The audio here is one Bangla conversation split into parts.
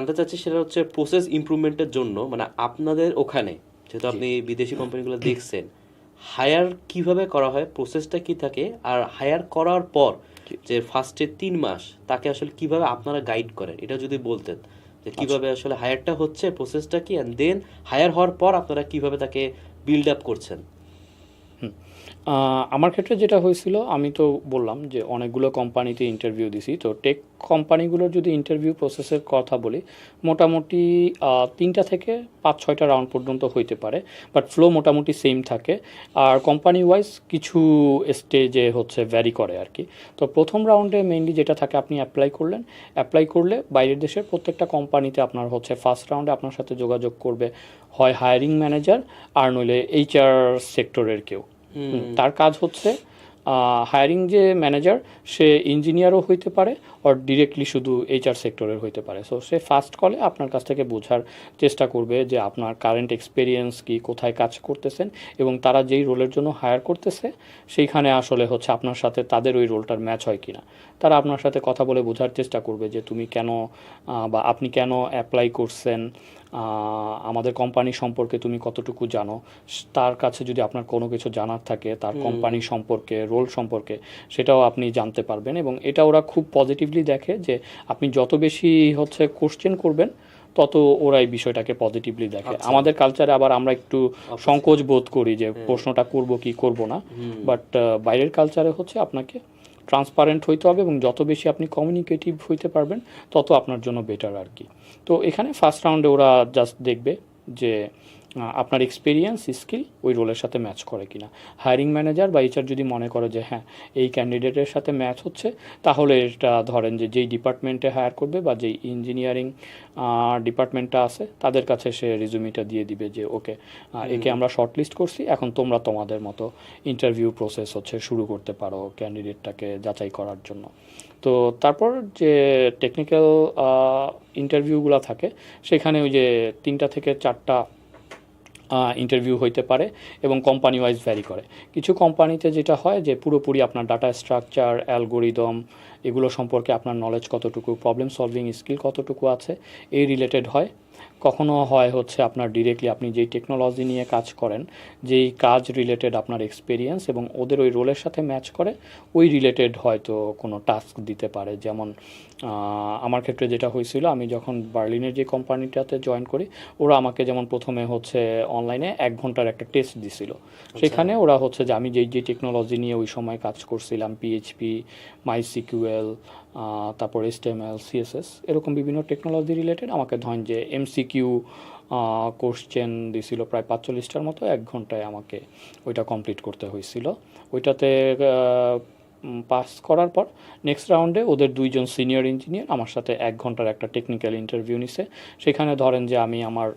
জানতে চাচ্ছি সেটা হচ্ছে প্রসেস ইমপ্রুভমেন্টের জন্য মানে আপনাদের ওখানে যেহেতু আপনি বিদেশি কোম্পানিগুলো দেখছেন হায়ার কীভাবে করা হয় প্রসেসটা কি থাকে আর হায়ার করার পর যে ফার্স্টে তিন মাস তাকে আসলে কীভাবে আপনারা গাইড করেন? এটা যদি বলতেন যে কীভাবে আসলে হায়ারটা হচ্ছে প্রসেসটা কি অ্যান্ড দেন হায়ার হওয়ার পর আপনারা কীভাবে তাকে বিল্ড আপ করছেন? আমার ক্ষেত্রে যেটা হয়েছিল, আমি তো বললাম যে অনেকগুলো কোম্পানিতে ইন্টারভিউ দিছি। তো টেক কোম্পানিগুলোর যদি ইন্টারভিউ প্রসেসের কথা বলি, মোটামুটি তিনটা থেকে পাঁচ, ছয়টা রাউন্ড পর্যন্ত হইতে পারে বাট ফ্লো মোটামুটি সেম থাকে। আর কোম্পানি ওয়াইজ কিছু স্টেজে হচ্ছে ভ্যারি করে আর কি তো প্রথম রাউন্ডে মেইনলি যেটা থাকে, আপনি অ্যাপ্লাই করলেন। অ্যাপ্লাই করলে বাইরের দেশের প্রত্যেকটা কোম্পানিতে আপনার হচ্ছে ফার্স্ট রাউন্ডে আপনার সাথে যোগাযোগ করবে, হয় হায়ারিং ম্যানেজার আর নইলে এইচআর সেক্টরের কেউ। তার কাজ হচ্ছে হায়ারিং যে ম্যানেজার সে ইঞ্জিনিয়ারও হইতে পারে আর ডিরেক্টলি শুধু এইচআর সেক্টরের হইতে পারে। সো সে ফার্স্ট কলে আপনার কাছ থেকে বোঝার চেষ্টা করবে যে আপনার কারেন্ট এক্সপিরিয়েন্স কি, কোথায় কাজ করতেছেন, এবং তারা যেই রোলের জন্য হায়ার করতেছে, সেইখানে আসলে হচ্ছে আপনার সাথে তাদের ওই রোলটার ম্যাচ হয় কিনা। তারা আপনার সাথে কথা বলে বোঝার চেষ্টা করবে যে তুমি কেন বা আপনি কেন অ্যাপ্লাই করছেন আমাদের কোম্পানি সম্পর্কে তুমি কতটুকু জানো? তার কাছে যদি আপনার কোনো কিছু জানার থাকে তার কোম্পানি সম্পর্কে রোল সম্পর্কে সেটাও আপনি জানতে পারবেন এবং এটা ওরা খুব পজিটিভলি দেখে যে আপনি যত বেশি হচ্ছে কোশ্চেন করবেন তত ওরা এই বিষয়টাকে পজিটিভলি দেখে। আমাদের কালচারে আবার আমরা একটু সংকোচ বোধ করি যে প্রশ্নটা করব কি করব না। বাট বাইরের কালচারে হচ্ছে আপনাকে ট্রান্সপারেন্ট হইতে হবে এবং যত বেশি আপনি কমিউনিকেটিভ হইতে পারবেন, তত আপনার জন্য বেটার আর কি। তো এখানে ফার্স্ট রাউন্ডে ওরা জাস্ট দেখবে যে আপনার এক্সপিরিয়েন্স স্কিল ওই রোলের সাথে ম্যাচ করে কিনা। হায়ারিং ম্যানেজার বা এইচআর যদি মনে করে যে হ্যাঁ এই ক্যান্ডিডেটের সাথে ম্যাচ হচ্ছে তাহলে এটা ধরেন যে যেই ডিপার্টমেন্টে হায়ার করবে বা যেই ইঞ্জিনিয়ারিং ডিপার্টমেন্টটা আছে তাদের কাছে সে রিজুমিটা দিয়ে দিবে যে ওকে একে আমরা শর্টলিস্ট করছি এখন তোমরা তোমাদের মতো ইন্টারভিউ প্রসেস হচ্ছে শুরু করতে পারো ক্যান্ডিডেটটাকে যাচাই করার জন্য। তো তারপর যে টেকনিক্যাল ইন্টারভিউগুলো থাকে সেখানে ওই যে তিনটা থেকে চারটা ইন্টারভিউ হইতে পারে এবং কোম্পানি ওয়াইজ ভ্যারি করে। কিছু কোম্পানিতে যেটা হয় যে পুরোপুরি আপনার ডাটা স্ট্রাকচার অ্যালগোরিদম এগুলো সম্পর্কে আপনার নলেজ কতটুকু প্রবলেম সলভিং স্কিল কতটুকু আছে এই রিলেটেড হয়। কখনো হয় হচ্ছে আপনার ডিরেক্টলি আপনি যেই টেকনোলজি নিয়ে কাজ করেন যেই কাজ রিলেটেড আপনার এক্সপিরিয়েন্স এবং ওদের ওই রোলের সাথে ম্যাচ করে ওই রিলেটেড হয়তো কোনো টাস্ক দিতে পারে। যেমন আমার ক্ষেত্রে যেটা হয়েছিল আমি যখন বার্লিনের যে কোম্পানিটাতে জয়েন করি ওরা আমাকে যেমন প্রথমে হচ্ছে অনলাইনে এক ঘণ্টার একটা টেস্ট দিছিল। সেখানে ওরা হচ্ছে যে আমি যেই যে টেকনোলজি নিয়ে ওই সময় কাজ করছিলাম পিএইচপি মাই সিকিউএল তারপর এসটিএমএল সিএসএস এরকম বিভিন্ন টেকনোলজি রিলেটেড আমাকে ধরেন যে এমসিকিউ কোশ্চেন দিছিল প্রায় পাঁচচল্লিশটার মতো, এক ঘন্টায় আমাকে ওইটা কমপ্লিট করতে হয়েছিল। ওইটাতে পাস করার পর নেক্সট রাউন্ডে ওদের দুইজন সিনিয়র ইঞ্জিনিয়ার আমার সাথে এক ঘণ্টার একটা টেকনিক্যাল ইন্টারভিউ নিছে। সেখানে ধরেন যে আমি আমার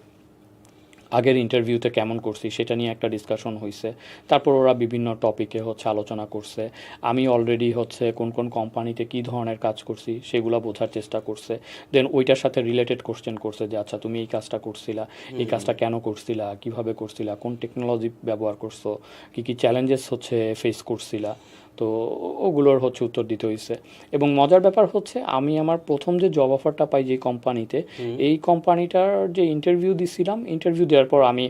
আগের ইন্টারভিউতে কেমন করছি সেটা নিয়ে একটা ডিসকাশন হয়েছে তারপর ওরা বিভিন্ন টপিকে হচ্ছে আলোচনা করছে। আমি অলরেডি হচ্ছে কোন কোন কোম্পানিতে কী ধরনের কাজ করছি সেগুলো বোঝার চেষ্টা করছে। দেন ওইটার সাথে রিলেটেড কোশ্চেন করছে যে আচ্ছা তুমি এই কাজটা করছিলা এই কাজটা কেন করছিলা কীভাবে করছিলা কোন টেকনোলজি ব্যবহার করছ কী কী চ্যালেঞ্জেস হচ্ছে ফেস করছিলা? তো ওগুলোর হচ্ছে উত্তর দিতে হয়েছে এবং মজার ব্যাপার হচ্ছে আমি আমার প্রথম যে জব অফারটা পাই যে কোম্পানিতে এই কোম্পানিটার যে ইন্টারভিউ দিছিলাম ইন্টারভিউ দেওয়ার পর আমি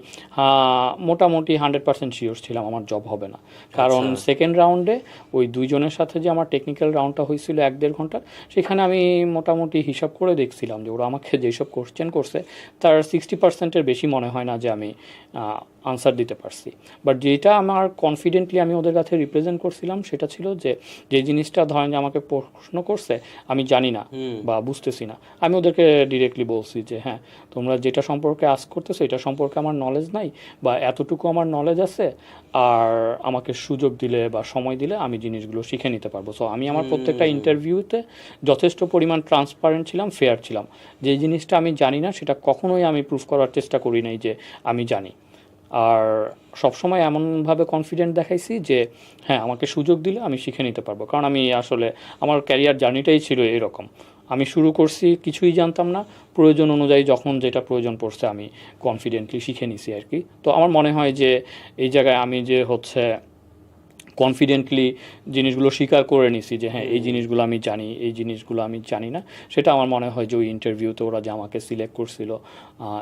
মোটামুটি হান্ড্রেড পার্সেন্ট শিওর ছিলাম আমার জব হবে না। কারণ সেকেন্ড রাউন্ডে ওই দুইজনের সাথে যে আমার টেকনিক্যাল রাউন্ডটা হয়েছিল এক দেড় ঘণ্টা সেখানে আমি মোটামুটি হিসাব করে দেখছিলাম যে ওরা আমাকে যেসব কোশ্চেন করছে তার সিক্সটি পার্সেন্টের বেশি মনে হয় না যে আমি আনসার দিতে পারছি। বাট যেটা আমার কনফিডেন্টলি আমি ওদের কাছে রিপ্রেজেন্ট করছিলাম সেটা ছিল যে যে জিনিসটা ধরেন যে আমাকে প্রশ্ন করছে আমি জানি না বা বুঝতেছি না। আমি ওদেরকে ডিরেক্টলি বলছি যে হ্যাঁ তোমরা যেটা সম্পর্কে আস করতেছো এটা সম্পর্কে আমার নলেজ নাই বা এতটুকু আমার নলেজ আছে আর আমাকে সুযোগ দিলে বা সময় দিলে আমি জিনিসগুলো শিখে নিতে পারব। সো আমি আমার প্রত্যেকটা ইন্টারভিউতে যথেষ্ট পরিমাণ ট্রান্সপারেন্ট ছিলাম ফেয়ার ছিলাম। যে জিনিসটা আমি জানি না সেটা কখনোই আমি প্রুফ করার চেষ্টা করি নাই যে আমি জানি। আর সবসময় এমনভাবে কনফিডেন্ট দেখাইছি যে হ্যাঁ আমাকে সুযোগ দিলে আমি শিখে নিতে পারব। কারণ আমি আসলে, আমার ক্যারিয়ার জার্নিটাই ছিল এরকম। আমি শুরু করছি, কিছুই জানতাম না। প্রয়োজন অনুযায়ী যখন যেটা প্রয়োজন পড়ছে, আমি কনফিডেন্টলি শিখে নিছি আর কি। তো আমার মনে হয় যে, এই জায়গায় আমি যে হচ্ছে কনফিডেন্টলি জিনিসগুলো স্বীকার করে নিছি যে হ্যাঁ এই জিনিসগুলো আমি জানি এই জিনিসগুলো আমি জানি না। সেটা আমার মনে হয় যে ওই ইন্টারভিউতে ওরা যে আমাকে সিলেক্ট করছিল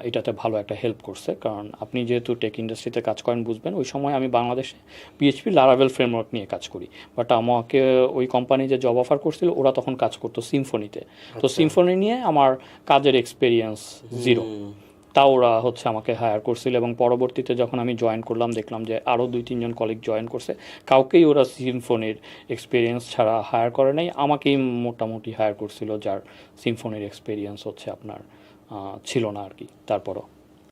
এটাতে ভালো একটা হেল্প করছে। কারণ আপনি যেহেতু টেক ইন্ডাস্ট্রিতে কাজ করেন বুঝবেন ওই সময় আমি বাংলাদেশে পিএইচপি লারাভেল ফ্রেমওয়ার্ক নিয়ে কাজ করি। বাট আমাকে ওই কোম্পানি যে জব অফার করছিল ওরা তখন কাজ করতো সিম্ফনিতে তো। সিম্ফনি নিয়ে আমার কাজের এক্সপিরিয়েন্স জিরো তা ওরা হচ্ছে আমাকে হায়ার করছিল এবং পরবর্তীতে যখন আমি জয়েন করলাম, দেখলাম যে আরও দুই তিনজন কলিগ জয়েন করছে। কাউকেই ওরা সিমফোনের এক্সপিরিয়েন্স ছাড়া হায়ার করে নাই, আমাকেই মোটামুটি হায়ার করছিল, যার সিমফোনের এক্সপিরিয়েন্স হচ্ছে আপনার ছিল না আর কি, তারপরও।